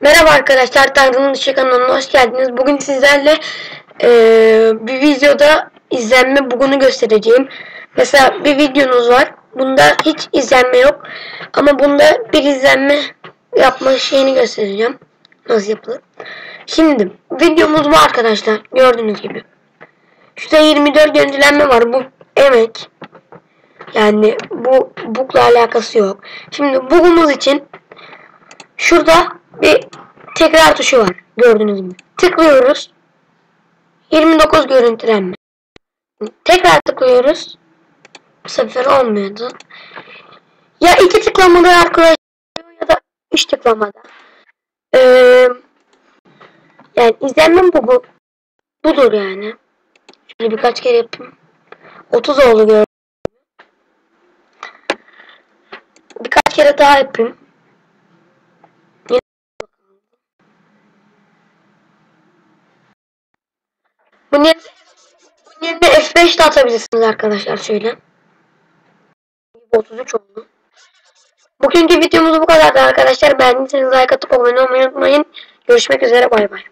Merhaba arkadaşlar, Tanrı'nın Dışı kanalına hoş geldiniz. Bugün sizlerle eee, bir videoda izlenme bugünü göstereceğim. Mesela bir videonuz var. Bunda hiç izlenme yok. Ama bunda bir izlenme yapma şeyini göstereceğim. Nasıl yapılır. Şimdi videomuz bu arkadaşlar. Gördüğünüz gibi. Şurada 24 görüntülenme var. Bu emek. Yani bu bukla alakası yok. Şimdi bugümüz için şurada bir tekrar tuşu var. Gördüğünüz gibi. Tıklıyoruz. 29 görüntülenme. Tekrar tıklıyoruz. Bu sefer olmuyordu. Ya iki tıklamada arkadaşlar ya da üç tıklamada. Ee, yani izlenmem bu, bu. Budur yani. Şöyle birkaç kere yapayım. 30 oldu gördüm. Birkaç kere daha yapayım. Bunun yerine, bunun yerine F5 de atabilirsiniz arkadaşlar şöyle. 33 oldu. Bugünkü videomuz bu kadardı arkadaşlar. Beğendiyseniz like atıp abone olmayı unutmayın. Görüşmek üzere bay bay.